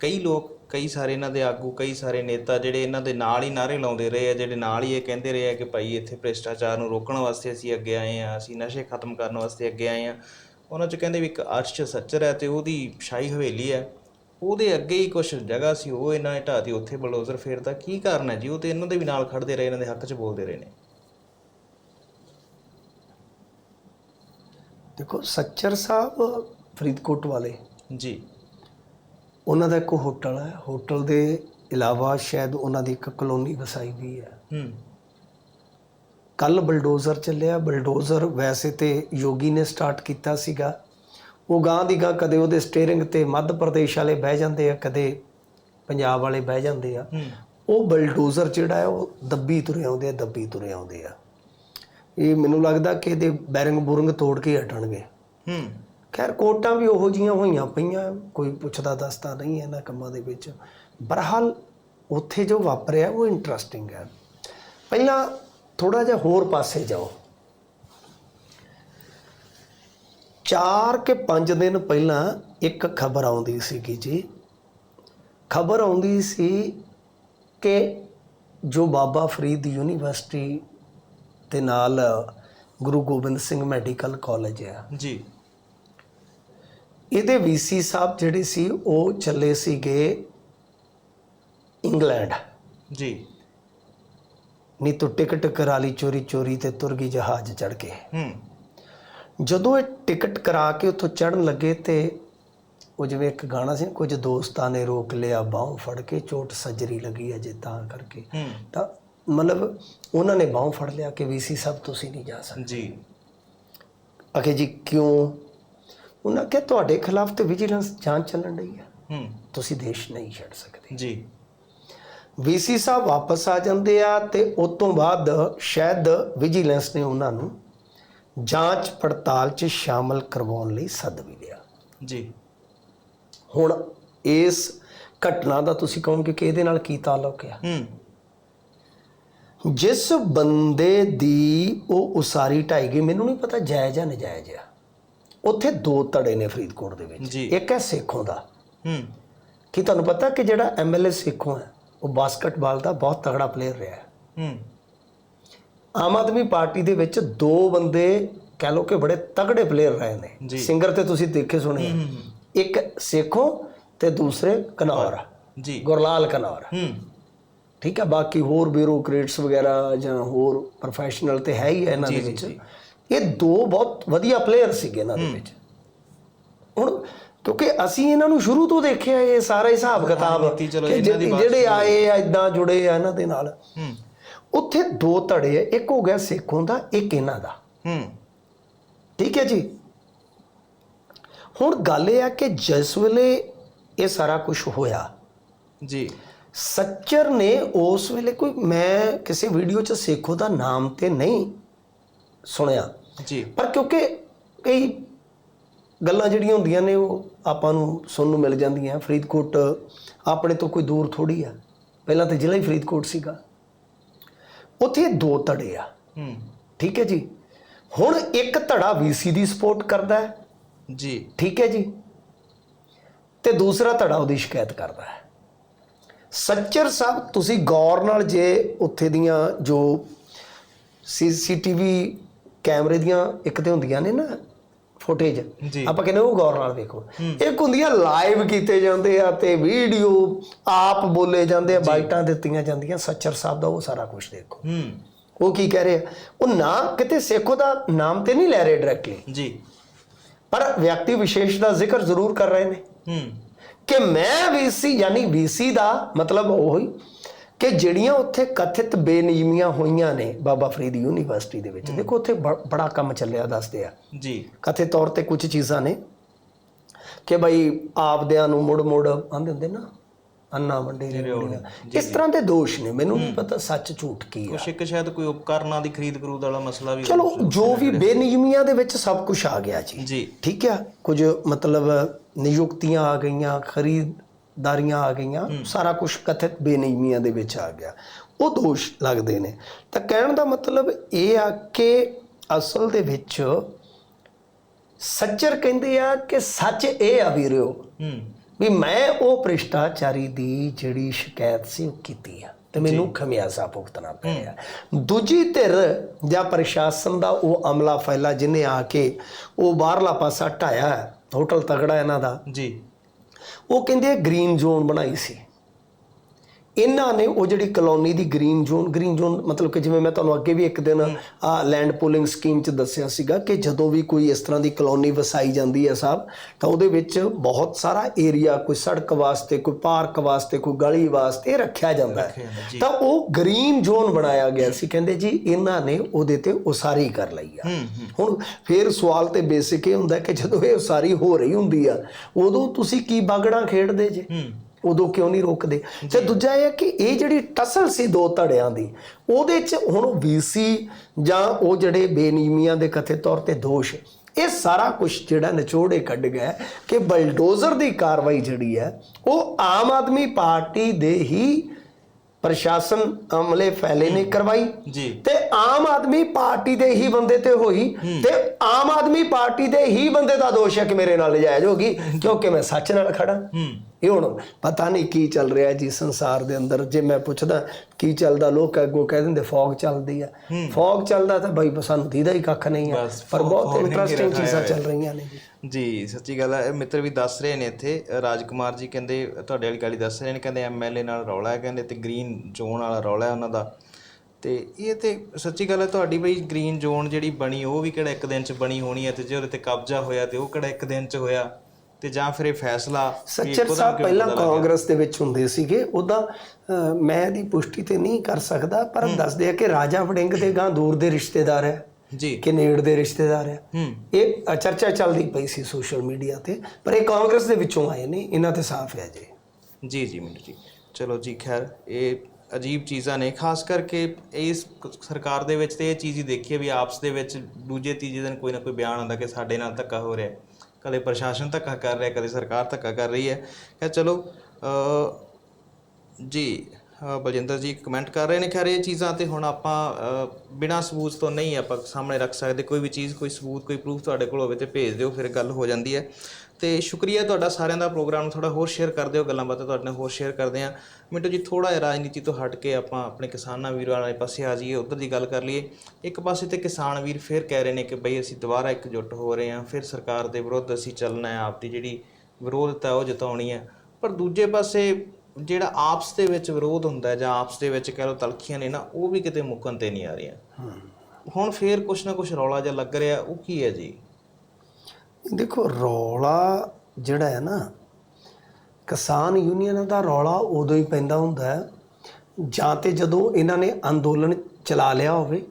ਕਈ ਲੋਕ ਕਈ ਸਾਰੇ ਇਹਨਾਂ ਦੇ ਆਗੂ ਕਈ ਸਾਰੇ ਨੇਤਾ ਜਿਹੜੇ ਇਹਨਾਂ ਦੇ ਨਾਲ ਹੀ ਨਾਰੇ ਲਾਉਂਦੇ ਰਹੇ ਆ ਜਿਹੜੇ ਨਾਲ ਹੀ ਇਹ ਕਹਿੰਦੇ ਰਹੇ ਆ ਕਿ ਭਾਈ ਇੱਥੇ ਭ੍ਰਿਸ਼ਟਾਚਾਰ ਨੂੰ ਰੋਕਣ ਵਾਸਤੇ ਅਸੀਂ ਅੱਗੇ ਆਏ ਆ ਅਸੀਂ ਨਸ਼ੇ ਖਤਮ ਕਰਨ ਵਾਸਤੇ ਅੱਗੇ ਆਏ ਆ। ਉਹਨਾਂ ਚ ਕਹਿੰਦੇ ਵੀ ਇੱਕ ਅਰਸ਼ ਸੱਚਰ ਹੈ ਤੇ ਉਹਦੀ ਸ਼ਾਹੀ ਹਵੇਲੀ ਹੈ। ਉਹਦੇ ਅੱਗੇ ਹੀ ਕੁਝ ਜਗ੍ਹਾ ਸੀ ਉਹ ਇਹਨਾਂ ਨੇ ਢਾਤੀ ਉੱਥੇ ਬਲਡੋਜ਼ਰ ਫੇਰਦਾ। ਕੀ ਕਾਰਨ ਹੈ ਜੀ? ਉਹ ਤੇ ਇਹਨਾਂ ਦੇ ਵੀ ਨਾਲ ਖੜਦੇ ਰਹੇ ਇਹਨਾਂ ਦੇ ਹੱਕ 'ਚ ਬੋਲਦੇ ਰਹੇ ਨੇ। ਦੇਖੋ ਸੱਚਰ ਸਾਹਿਬ ਫਰੀਦਕੋਟ ਵਾਲੇ ਜੀ। ਉਹਨਾਂ ਦਾ ਇੱਕ ਹੋਟਲ ਹੈ। ਹੋਟਲ ਦੇ ਇਲਾਵਾ ਸ਼ਾਇਦ ਉਹਨਾਂ ਦੀ ਇੱਕ ਕਲੋਨੀ ਵਸਾਈ ਵੀ ਹੈ। ਹੂੰ। ਕੱਲ ਬਲਡੋਜ਼ਰ ਚੱਲਿਆ। ਬਲਡੋਜ਼ਰ ਵੈਸੇ ਤੇ ਯੋਗੀ ਨੇ ਸਟਾਰਟ ਕੀਤਾ ਸੀਗਾ। ਉਹ ਗਾਂ ਦੀ ਗਾਂ ਕਦੇ ਉਹਦੇ ਸਟੀਅਰਿੰਗ ਤੇ ਮੱਧ ਪ੍ਰਦੇਸ਼ ਵਾਲੇ ਬਹਿ ਜਾਂਦੇ ਆ ਕਦੇ ਪੰਜਾਬ ਵਾਲੇ ਬਹਿ ਜਾਂਦੇ ਆ। ਉਹ ਬਲਡੋਜ਼ਰ ਜਿਹੜਾ ਹੈ ਉਹ ਦੱਬੀ ਤੁਰੇ ਆਉਂਦੇ ਆ ਦੱਬੀ ਤੁਰੇ ਆਉਂਦੇ ਆ। ਇਹ ਮੈਨੂੰ ਲੱਗਦਾ ਕਿ ਇਹਦੇ ਬੈਰਿੰਗ ਬੁਰੰਗ ਤੋੜ ਕੇ ਹਟਣਗੇ। ਹੂੰ। ਖੈਰ ਕੋਟਾਂ ਵੀ ਉਹੋ ਜੀਆਂ ਹੋਈਆਂ ਪਈਆਂ, ਕੋਈ ਪੁੱਛਦਾ ਦੱਸਦਾ ਨਹੀਂ ਇਹਨਾਂ ਕੰਮਾਂ ਦੇ ਵਿੱਚ। ਬਰਹਾਲ ਉੱਥੇ ਜੋ ਵਾਪਰਿਆ, ਉਹ ਇੰਟਰਸਟਿੰਗ ਹੈ। ਪਹਿਲਾਂ ਥੋੜਾ ਜਿਹਾ ਹੋਰ ਪਾਸੇ ਜਾਓ। 4 ਕੇ 5 ਦਿਨ ਪਹਿਲਾਂ ਇੱਕ ਖਬਰ ਆਉਂਦੀ ਸੀਗੀ ਜੀ। ਖਬਰ ਆਉਂਦੀ ਸੀ ਕਿ ਜੋ ਬਾਬਾ ਫਰੀਦ ਯੂਨੀਵਰਸਿਟੀ ਦੇ ਨਾਲ ਗੁਰੂ ਗੋਬਿੰਦ ਸਿੰਘ ਮੈਡੀਕਲ ਕਾਲਜ ਆ ਜੀ। ਇਹਦੇ ਵੀਸੀ ਸਾਹਿਬ ਜਿਹੜੇ ਸੀ ਉਹ ਚੱਲੇ ਸੀਗੇ ਇੰਗਲੈਂਡ। ਜੀ। ਨਹੀਂ ਤਾਂ ਟਿਕਟ ਕਰਾ ਲਈ ਚੋਰੀ ਚੋਰੀ ਤੇ ਤੁਰ ਗਈ ਜਹਾਜ਼ ਚੜ ਕੇ। ਹੂੰ। ਜਦੋਂ ਇਹ ਟਿਕਟ ਕਰਾ ਕੇ ਉੱਥੋਂ ਚੜਨ ਲੱਗੇ ਤੇ ਉਹ ਜਿਵੇਂ ਇੱਕ ਗਾਣਾ ਸੀ ਕੁਝ ਦੋਸਤਾਂ ਨੇ ਰੋਕ ਲਿਆ ਬਾਹੋਂ ਫੜ ਕੇ ਚੋਟ ਸੱਜਰੀ ਲੱਗੀ ਅਜੇ ਤਾਂ ਕਰਕੇ। ਹੂੰ। ਤਾਂ ਮਤਲਬ ਉਹਨਾਂ ਨੇ ਬਾਹੋਂ ਫੜ ਲਿਆ ਕਿ ਵੀਸੀ ਸਾਹਿਬ ਤੁਸੀਂ ਨਹੀਂ ਜਾ ਸਕਦੇ। ਜੀ। ਅਖੇ ਜੀ ਕਿਉਂ ਉਹਨਾਂ ਕਿ ਤੁਹਾਡੇ ਖਿਲਾਫ ਤੇ ਵਿਜੀਲੈਂਸ ਜਾਂਚ ਚੱਲਣ ਰਹੀ ਹੈ ਹੂੰ। ਤੁਸੀਂ ਦੇਸ਼ ਨਹੀਂ ਛੱਡ ਸਕਦੇ। ਜੀ। ਵੀਸੀ ਸਾਹਿਬ ਵਾਪਸ ਆ ਜਾਂਦੇ ਆ ਤੇ ਉਸ ਤੋਂ ਬਾਅਦ ਸ਼ਾਇਦ ਵਿਜੀਲੈਂਸ ਨੇ ਉਹਨਾਂ ਨੂੰ ਜਾਂਚ ਪੜਤਾਲ 'ਚ ਸ਼ਾਮਲ ਕਰਵਾਉਣ ਲਈ ਸੱਦ ਵੀ ਲਿਆ। ਜੀ। ਹੁਣ ਇਸ ਘਟਨਾ ਦਾ ਤੁਸੀਂ ਕਹੋਗੇ ਕਿ ਇਹਦੇ ਨਾਲ ਕੀ ਤਾਲੁਕ ਹੈ ਹੂੰ। ਜਿਸ ਬੰਦੇ ਦੀ ਉਹ ਉਸਾਰੀ ਢਾਈ ਗਈ ਮੈਨੂੰ ਨਹੀਂ ਪਤਾ ਜਾਇਜ਼ ਜਾਂ ਨਜਾਇਜ਼ ਆ। ਉੱਥੇ ਦੋ ਧੜੇ ਨੇ ਫਰੀਦਕੋਟ ਦੇ ਵਿੱਚ। ਇੱਕ ਹੈ ਸੇਖੋਂ ਦਾ। ਹੂੰ। ਕੀ ਤੁਹਾਨੂੰ ਪਤਾ ਕਿ ਜਿਹੜਾ ਐਮਐਲਏ ਸੇਖੋਂ ਹੈ ਉਹ ਬਾਸਕਟਬਾਲ ਦਾ ਬਹੁਤ ਤਗੜਾ ਪਲੇਅਰ ਰਿਹਾ ਹੈ। ਹੂੰ। ਆਮ ਆਦਮੀ ਪਾਰਟੀ ਦੇ ਵਿੱਚ ਦੋ ਬੰਦੇ ਕਹਿ ਲੋ ਕਿ ਬੜੇ ਤਗੜੇ ਪਲੇਅਰ ਰਹੇ ਨੇ। ਸਿੰਗਰ ਤੇ ਤੁਸੀਂ ਦੇਖੇ ਸੁਣੇ। ਇੱਕ ਸੇਖੋਂ ਤੇ ਦੂਸਰੇ ਕਨੌਰ। ਜੀ। ਗੁਰਲਾਲ ਕਨੌਰ। ਹੂੰ। ਠੀਕ ਹੈ ਬਾਕੀ ਹੋਰ ਬਿਊਰੋਕਰੇਟਸ ਵਗੈਰਾ ਜਾਂ ਹੋਰ ਪ੍ਰੋਫੈਸ਼ਨਲ ਤੇ ਹੈ ਹੀ ਹੈ ਇਹਨਾਂ ਦੇ ਵਿੱਚ। ਜੀ। ਇਹ ਦੋ ਬਹੁਤ ਵਧੀਆ ਪਲੇਅਰ ਸੀਗੇ ਇਹਨਾਂ ਦੇ ਵਿੱਚ। ਹੁਣ ਕਿਉਂਕਿ ਅਸੀਂ ਇਹਨਾਂ ਨੂੰ ਸ਼ੁਰੂ ਤੋਂ ਦੇਖਿਆ ਇਹ ਸਾਰਾ ਹਿਸਾਬ ਕਿਤਾਬ ਜਿਹੜੇ- ਆਏ ਆ ਇਦਾਂ ਜੁੜੇ ਆ ਇਹਨਾਂ ਦੇ ਨਾਲ। ਉੱਥੇ ਦੋ ਧੜੇ ਆ ਇੱਕ ਹੋ ਗਿਆ ਸੇਖੋਂ ਦਾ ਇੱਕ ਇਹਨਾਂ ਦਾ। ਹੂੰ। ਠੀਕ ਹੈ ਜੀ? ਹੁਣ ਗੱਲ ਇਹ ਆ ਕਿ ਜਿਸ ਵੇਲੇ ਇਹ ਸਾਰਾ ਕੁਝ ਹੋਇਆ ਜੀ। ਸੱਚਰ ਨੇ ਉਸ ਵੇਲੇ ਕੋਈ ਮੈਂ ਕਿਸੇ ਵੀਡੀਓ 'ਚ ਸੇਖੋ ਦਾ ਨਾਮ ਤੇ ਨਹੀਂ ਸੁਣਿਆ। ਜੀ। ਪਰ ਕਿਉਂਕਿ ਕਈ ਗੱਲਾਂ ਜਿਹੜੀਆਂ ਹੁੰਦੀਆਂ ਨੇ ਉਹ ਆਪਾਂ ਨੂੰ ਸੁਣਨ ਨੂੰ ਮਿਲ ਜਾਂਦੀਆਂ। ਫਰੀਦਕੋਟ ਆਪਣੇ ਤੋਂ ਕੋਈ ਦੂਰ ਥੋੜੀ ਆ। ਪਹਿਲਾਂ ਤਾਂ ਜ਼ਿਲ੍ਹਾ ਹੀ ਫਰੀਦਕੋਟ ਸੀਗਾ। ਉੱਥੇ ਦੋ ਧੜੇ ਆ। ਹੂੰ। ਠੀਕ ਹੈ ਜੀ? ਹੁਣ ਇੱਕ ਧੜਾ ਵੀਸੀ ਦੀ ਸਪੋਰਟ ਕਰਦਾ ਹੈ। ਜੀ। ਠੀਕ ਹੈ ਜੀ? ਤੇ ਦੂਸਰਾ ਧੜਾ ਉਹਦੀ ਸ਼ਿਕਾਇਤ ਕਰਦਾ ਹੈ। ਸੱਚਰ ਸਾਹਿਬ ਤੁਸੀਂ ਗੌਰ ਨਾਲ ਜੇ ਉੱਥੇ ਦੀਆਂ ਜੋ ਸੀਸੀਟੀਵੀ ਕੈਮਰੇ ਦੀਆਂ ਇੱਕ ਤੇ ਹੁੰਦੀਆਂ ਨੇ ਨਾ ਫੁਟੇਜ। ਆਪਾਂ ਕਹਿੰਦੇ ਉਹ ਗੌਰ ਨਾਲ ਵੇਖੋ। ਇੱਕ ਹੁੰਦੀਆਂ ਲਾਈਵ ਕੀਤੇ ਜਾਂਦੇ ਆ ਤੇ ਵੀਡੀਓ ਆਪ ਬੋਲੇ ਜਾਂਦੇ ਆ ਬਾਈਟਾਂ ਦਿੱਤੀਆਂ ਜਾਂਦੀਆਂ ਸੱਚਰ ਸਾਹਿਬ ਦਾ ਉਹ ਸਾਰਾ ਕੁਝ ਦੇਖੋ। ਉਹ ਕੀ ਕਹਿ ਰਹੇ ਆ? ਉਹ ਨਾ ਕਿਤੇ ਸੇਖੋ ਦਾ ਨਾਮ ਤੇ ਨਹੀਂ ਲੈ ਰਹੇ ਡਾਇਰੈਕਟਲੀ ਜੀ। ਪਰ ਵਿਅਕਤੀ ਵਿਸ਼ੇਸ਼ ਦਾ ਜ਼ਿਕਰ ਜ਼ਰੂਰ ਕਰ ਰਹੇ ਨੇ। ਹੂੰ। ਕਿ ਮੈਂ ਵੀਸੀ ਯਾਨੀ ਵੀਸੀ ਦਾ ਮਤਲਬ ਉਹ ਹੀ ਕਿ ਜਿਹੜੀਆਂ ਉੱਥੇ ਕਥਿਤ ਬੇਨਿਯਮੀਆਂ ਹੋਈਆਂ ਨੇ ਬਾਬਾ ਫਰੀਦ ਯੂਨੀਵਰਸਿਟੀ ਦੇ ਵਿੱਚ। ਦੇਖੋ ਉੱਥੇ ਬੜਾ ਕੰਮ ਚੱਲਿਆ ਦੱਸਦੇ ਆ। ਜੀ। ਕਥਿਤ ਤੌਰ ਤੇ ਕੁਝ ਚੀਜ਼ਾਂ ਨੇ ਕਿ ਬਈ ਆਪਦਿਆਂ ਨੂੰ ਮੁੜ ਮੁੜ ਆਂਦੇ ਹੁੰਦੇ ਨਾ ਅੰਨਾ ਵੰਡੇ ਇਸ ਤਰ੍ਹਾਂ ਦੇ ਦੋਸ਼ ਨੇ। ਮੈਨੂੰ ਨਹੀਂ ਪਤਾ ਸੱਚ ਝੂਠ ਕੀ ਆ। ਕੁਛ ਇੱਕ ਸ਼ਾਇਦ ਕੋਈ ਉਪਕਰਨਾਂ ਦੀ ਖਰੀਦ ਖਰੂਦ ਵਾਲਾ ਮਸਲਾ ਵੀ ਚਲੋ ਜੋ ਵੀ ਬੇਨਿਯਮੀਆਂ ਦੇ ਵਿੱਚ ਸਭ ਕੁਝ ਆ ਗਿਆ ਜੀ। ਠੀਕ ਹੈ ਕੁਝ ਮਤਲਬ ਨਿਯੁਕਤੀਆਂ ਆ ਗਈਆਂ ਖਰੀਦਦਾਰੀਆਂ ਆ ਗਈਆਂ ਸਾਰਾ ਕੁਝ ਕਥਿਤ ਬੇਨਿਯਮੀਆਂ ਦੇ ਵਿੱਚ ਆ ਗਿਆ। ਉਹ ਦੋਸ਼ ਲੱਗਦੇ ਨੇ। ਤਾਂ ਕਹਿਣ ਦਾ ਮਤਲਬ ਇਹ ਆ ਕਿ ਅਸਲ ਦੇ ਵਿੱਚ ਸੱਚਰ ਕਹਿੰਦੇ ਆ ਕਿ ਸੱਚ ਇਹ ਆ ਵੀਰਿਓ ਵੀ ਮੈਂ ਉਹ ਭ੍ਰਿਸ਼ਟਾਚਾਰੀ ਦੀ ਜਿਹੜੀ ਸ਼ਿਕਾਇਤ ਸੀ ਉਹ ਕੀਤੀ ਆ ਤੇ ਮੈਨੂੰ ਖਮਿਆਜ਼ਾ ਭੁਗਤਣਾ ਪਿਆ। ਦੂਜੀ ਧਿਰ ਜਾਂ ਪ੍ਰਸ਼ਾਸਨ ਦਾ ਉਹ ਅਮਲਾ ਫੈਲਾ ਜਿਹਨੇ ਆ ਕੇ ਉਹ ਬਾਹਰਲਾ ਪਾਸਾ ਢਾਇਆ ਹੋਟਲ ਤਗੜਾ ਇਹਨਾਂ ਦਾ। ਜੀ। ਉਹ ਕਹਿੰਦੇ ਗ੍ਰੀਨ ਜ਼ੋਨ ਬਣਾਈ ਸੀ। ਇਹਨਾਂ ਨੇ ਉਹ ਜਿਹੜੀ ਕਲੋਨੀ ਦੀ ਗ੍ਰੀਨ ਜ਼ੋਨ ਗ੍ਰੀਨ ਜ਼ੋਨ ਮਤਲਬ ਕਿ ਜਿਵੇਂ ਮੈਂ ਤੁਹਾਨੂੰ ਅੱਗੇ ਵੀ ਇੱਕ ਦਿਨ ਆ ਲੈਂਡ ਪੂਲਿੰਗ ਸਕੀਮ 'ਚ ਦੱਸਿਆ ਸੀਗਾ ਕਿ ਜਦੋਂ ਵੀ ਕੋਈ ਇਸ ਤਰ੍ਹਾਂ ਦੀ ਕਲੋਨੀ ਵਸਾਈ ਜਾਂਦੀ ਹੈ ਸਾਹਿਬ ਤਾਂ ਉਹਦੇ ਵਿੱਚ ਬਹੁਤ ਸਾਰਾ ਏਰੀਆ ਕੋਈ ਸੜਕ ਵਾਸਤੇ ਕੋਈ ਪਾਰਕ ਵਾਸਤੇ ਕੋਈ ਗਲੀ ਵਾਸਤੇ ਰੱਖਿਆ ਜਾਂਦਾ ਹੈ। ਤਾਂ ਉਹ ਗ੍ਰੀਨ ਜ਼ੋਨ ਬਣਾਇਆ ਗਿਆ ਸੀ। ਕਹਿੰਦੇ ਜੀ ਇਹਨਾਂ ਨੇ ਉਹਦੇ ਤੇ ਉਸਾਰੀ ਕਰ ਲਈ ਆ। ਹੁਣ ਫੇਰ ਸਵਾਲ ਤੇ ਬੇਸਿਕ ਇਹ ਹੁੰਦਾ ਕਿ ਜਦੋਂ ਇਹ ਉਸਾਰੀ ਹੋ ਰਹੀ ਹੁੰਦੀ ਆ ਉਦੋਂ ਤੁਸੀਂ ਕੀ ਬਾਗੜਾਂ ਖੇਡਦੇ ਜੇ? ਉਦੋਂ ਕਿਉਂ ਨਹੀਂ ਰੋਕਦੇ? ਤੇ ਦੂਜਾ ਇਹ ਹੈ ਕਿ ਇਹ ਜਿਹੜੀ ਟਸਲ ਸੀ ਦੋ ਧੜਿਆਂ ਦੀ ਉਹਦੇ ਚ ਹੁਣ ਵੀਸੀ ਜਾਂ ਉਹ ਜਿਹੜੇ ਬੇਨੀਮੀਆਂ ਦੇ ਕਥਿਤ ਤੌਰ ਤੇ ਦੋਸ਼ ਇਹ ਸਾਰਾ ਕੁਝ ਜਿਹੜਾ ਨਿਚੋੜੇ ਕੱਢ ਗਿਆ ਕਿ ਬਲਡੋਜ਼ਰ ਦੀ ਕਾਰਵਾਈ ਜਿਹੜੀ ਹੈ ਉਹ ਆਮ ਆਦਮੀ ਪਾਰਟੀ ਦੇ ਹੀ ਪ੍ਰਸ਼ਾਸਨ ਅਮਲੇ ਫੈਲੇ ਨੇ ਕਰਵਾਈ ਜੀ। ਤੇ ਆਮ ਆਦਮੀ ਪਾਰਟੀ ਦੇ ਹੀ ਬੰਦੇ ਤੇ ਹੋਈ ਤੇ ਆਮ ਆਦਮੀ ਪਾਰਟੀ ਦੇ ਹੀ ਬੰਦੇ ਦਾ ਦੋਸ਼ ਹੈ ਕਿ ਮੇਰੇ ਨਾਲ ਨਜਾਇਜ਼ ਹੋ ਗਈ ਕਿਉਂਕਿ ਮੈਂ ਸੱਚ ਨਾਲ ਖੜਾ। ਹੂੰ। ਇਹ ਹੁਣ ਪਤਾ ਨਹੀਂ ਕੀ ਚੱਲ ਰਿਹਾ ਜੀ ਸੰਸਾਰ ਦੇ ਅੰਦਰ। ਜੇ ਮੈਂ ਪੁੱਛਦਾ ਕੀ ਚੱਲਦਾ? ਲੋਕ ਅੱਗੋਂ ਕਹਿ ਦਿੰਦੇ ਫੌਗ ਚੱਲਦੀ ਆ। ਫੌਗ ਚੱਲਦਾ ਤਾਂ ਬਈ ਸਾਨੂੰ ਦੀਦਾ ਹੀ ਕੱਖ ਨਹੀਂ ਆ। ਪਰ ਬਹੁਤ ਇੰਟਰਸਟਿੰਗ ਚੀਜ਼ਾਂ ਚੱਲ ਰਹੀਆਂ ਨੇ ਜੀ। ਜੀ ਸੱਚੀ ਗੱਲ ਹੈ ਮਿੱਤਰ ਵੀ ਦੱਸ ਰਹੇ ਨੇ ਇੱਥੇ। ਰਾਜਕੁਮਾਰ ਜੀ ਕਹਿੰਦੇ ਤੁਹਾਡੇ ਵਾਲੀ ਗੱਲ ਦੱਸ ਰਹੇ ਨੇ ਕਹਿੰਦੇ ਐਮਐਲਏ ਨਾਲ ਰੌਲਾ ਹੈ ਕਹਿੰਦੇ ਤੇ ਗ੍ਰੀਨ ਜ਼ੋਨ ਵਾਲਾ ਰੌਲਾ ਹੈ ਉਹਨਾਂ ਦਾ। ਤੇ ਇਹ ਤੇ ਸੱਚੀ ਗੱਲ ਹੈ ਤੁਹਾਡੀ ਬਈ ਗ੍ਰੀਨ ਜ਼ੋਨ ਜਿਹੜੀ ਬਣੀ ਉਹ ਵੀ ਕਿਹੜਾ ਇੱਕ ਦਿਨ ਚ ਬਣੀ ਹੋਣੀ ਹੈ ਤੇ ਜੇ ਉਹਦੇ ਤੇ ਕਬਜ਼ਾ ਹੋਇਆ ਤੇ ਉਹ ਕਿਹੜਾ ਇੱਕ ਦਿਨ ਚ ਹੋਇਆ? ਤੇ ਜਾਂ ਫਿਰ ਇਹ ਫੈਸਲਾ ਸੱਚਰ ਸਾਹਿਬ ਪਹਿਲਾਂ? ਕਾਂਗਰਸ ਦੇ ਵਿੱਚ ਹੁੰਦੇ ਸੀਗੇ ਉਹਦਾ ਮੈਂ ਇਹਦੀ ਪੁਸ਼ਟੀ ਤੇ ਨਹੀਂ ਕਰ ਸਕਦਾ ਪਰ ਦੱਸਦੇ ਆ ਕਿ ਰਾਜਾ ਵੜਿੰਗ ਦੇ ਗਾਂ ਦੂਰ ਦੇ ਰਿਸ਼ਤੇਦਾਰ ਹੈ ਜੀ। ਕਿ ਨੇੜ ਦੇ ਰਿਸ਼ਤੇਦਾਰ ਹੈ। ਇਹ ਚਰਚਾ ਚੱਲਦੀ ਪਈ ਸੀ ਸੋਸ਼ਲ ਮੀਡੀਆ ਤੇ ਪਰ ਇਹ ਕਾਂਗਰਸ ਦੇ ਵਿੱਚੋਂ ਆਏ ਨੇ ਇਹਨਾਂ ਤੇ ਸਾਫ਼ ਹੈ ਜੀ। ਜੀ ਜੀ ਮਿੰਟੂ ਜੀ। ਚਲੋ ਜੀ ਖੈਰ ਇਹ ਅਜੀਬ ਚੀਜ਼ਾਂ ਨੇ ਖਾਸ ਕਰਕੇ ਇਸ ਸਰਕਾਰ ਦੇ ਵਿੱਚ ਤੇ ਇਹ ਚੀਜ਼ ਹੀ ਦੇਖੀ ਵੀ ਆਪਸ ਦੇ ਵਿੱਚ ਦੂਜੇ ਤੀਜੇ ਦਿਨ ਕੋਈ ਨਾ ਕੋਈ ਬਿਆਨ ਆਉਂਦਾ ਕਿ ਸਾਡੇ ਨਾਲ ਧੱਕਾ ਹੋ ਰਿਹਾ ਹੈ। ਕਦੇ ਪ੍ਰਸ਼ਾਸਨ ਧੱਕਾ ਕਰ ਰਿਹਾ ਕਦੇ ਸਰਕਾਰ ਧੱਕਾ ਕਰ ਰਹੀ ਹੈ। ਕਿ ਚਲੋ ਜੀ ਬਲਜਿੰਦਰ ਜੀ ਕਮੈਂਟ ਕਰ ਰਹੇ ਨੇ। ਖੈਰ, ਇਹ ਚੀਜ਼ਾਂ ਤੇ ਹੁਣ ਆਪਾਂ ਬਿਨਾਂ ਸਬੂਤ ਤੋਂ ਨਹੀਂ ਆਪਾਂ ਸਾਹਮਣੇ ਰੱਖ ਸਕਦੇ। ਕੋਈ ਵੀ ਚੀਜ਼, ਕੋਈ ਸਬੂਤ, ਕੋਈ ਪ੍ਰੂਫ ਤੁਹਾਡੇ ਕੋਲ ਹੋਵੇ ਤੇ ਭੇਜ ਦਿਓ, ਫਿਰ ਗੱਲ ਹੋ ਜਾਂਦੀ ਹੈ। ਤੇ ਸ਼ੁਕਰੀਆ ਤੁਹਾਡਾ ਸਾਰਿਆਂ ਦਾ ਪ੍ਰੋਗਰਾਮ ਨੂੰ ਥੋੜਾ ਹੋਰ ਸ਼ੇਅਰ ਕਰ ਦਿਓ। ਗੱਲਾਂ ਬਾਤਾਂ ਤੁਹਾਡੇ ਨਾਲ ਹੋਰ ਸ਼ੇਅਰ ਕਰਦੇ ਹਾਂ। ਮਿੰਟੋ ਜੀ ਥੋੜਾ ਜਿਹਾ ਰਾਜਨੀਤੀ ਤੋਂ ਹਟ ਕੇ ਆਪਾਂ ਆਪਣੇ ਕਿਸਾਨਾਂ ਵੀਰਾਂ ਵਾਲੇ ਪਾਸੇ ਆ ਜਾਈਏ, ਉਧਰ ਦੀ ਗੱਲ ਕਰ ਲਈਏ। ਇੱਕ ਪਾਸੇ ਤੇ ਕਿਸਾਨ ਵੀਰ ਫਿਰ ਕਹਿ ਰਹੇ ਨੇ ਕਿ ਬਈ ਅਸੀਂ ਦੁਬਾਰਾ ਇਕਜੁੱਟ ਹੋ ਰਹੇ ਹਾਂ, ਫਿਰ ਸਰਕਾਰ ਦੇ ਵਿਰੁੱਧ ਅਸੀਂ ਚੱਲਣਾ ਹੈ, ਆਪਦੀ ਜਿਹੜੀ ਵਿਰੋਧਤਾ ਉਹ ਜਤਾਉਣੀ ਹੈ। ਪਰ ਦੂਜੇ ਪਾਸੇ ਜਿਹੜਾ ਆਪਸ ਦੇ ਵਿੱਚ ਵਿਰੋਧ ਹੁੰਦਾ ਜਾਂ ਆਪਸ ਦੇ ਵਿੱਚ ਕਹਿ ਲਓ ਤਲਖੀਆਂ ਨੇ ਨਾ ਉਹ ਵੀ ਕਿਤੇ ਮੁੱਕਣ ਤੇ ਨਹੀਂ ਆ ਰਹੀਆਂ। ਹੁਣ ਫੇਰ ਕੁਛ ਨਾ ਕੁਛ ਰੌਲਾ ਜਿਹਾ ਲੱਗ ਰਿਹਾ ਉਹ ਕੀ ਹੈ ਜੀ? ਦੇਖੋ ਰੌਲਾ ਜਿਹੜਾ ਹੈ ਨਾ ਕਿਸਾਨ ਯੂਨੀਅਨ ਦਾ ਰੌਲਾ ਉਦੋਂ ਹੀ ਪੈਂਦਾ ਹੁੰਦਾ ਹੈ ਜਾਂ ਤੇ ਜਦੋਂ ਇਹਨਾਂ ਨੇ ਅੰਦੋਲਨ ਚਲਾ ਲਿਆ ਹੋਵੇ।